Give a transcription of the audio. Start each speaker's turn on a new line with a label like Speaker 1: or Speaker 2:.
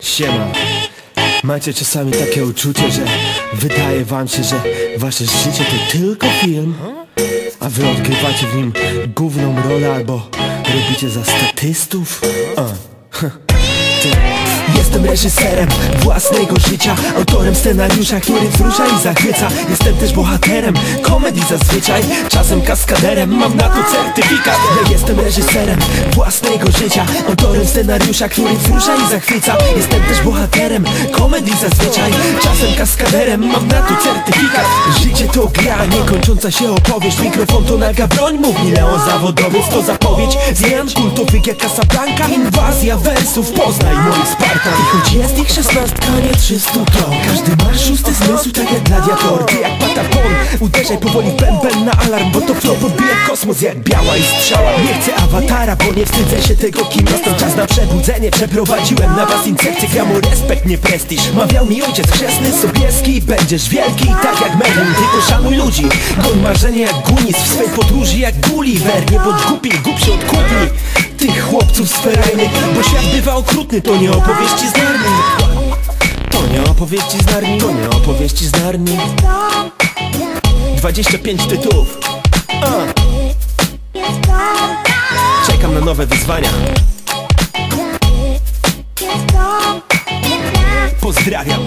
Speaker 1: Siema. Macie czasami takie uczucie, że wydaje wam się, że wasze życie to tylko film, a wy odgrywacie w nim główną rolę albo robicie za statystów? Reżyserem własnego życia Autorem scenariusza, który wzrusza i zachwyca. Jestem też bohaterem komedii zazwyczaj Czasem kaskaderem, mam na to certyfikat Ja jestem reżyserem własnego życia Autorem scenariusza, który wzrusza i zachwyca. Jestem też bohaterem komedii zazwyczaj Czasem kaskaderem, mam na to certyfikat. Życie to gra, niekończąca się opowieść. Mikrofon to naga broń, mówi Leo zawodowiec To zapowiedź zmian kultowych jak Casablanca. Inwazja wersów, poznaj moich Spartan choć jest ich szesnastka, nie trzystu to Każdy ma szósty zmysł, tak jak gladiator Ty jak patapon, uderzaj powoli bęben na alarm Bo to flow podbija kosmos? Jak biała i strzała. Nie chcę awatara, bo nie wstydzę się tego kim jestem. Czas na przebudzenie, przeprowadziłem na was incepcję Gram o respekt, nie prestiż. Mawiał mi ojciec chrzestny, Sobieski. Będziesz wielki, tak jak Merlin. Tylko szanuj ludzi, goń marzenie jak Gunis W swej podróży jak Gulliver. Nie bądź głupi, głup się od kupli Tych chłopców sferajnych Bo świat bywa okrutny, to nie opowieści z Narni. To nie opowieści z Narni To nie opowieści z Narni. 25 tytułów. A. Czekam na nowe wyzwania. Pozdrawiam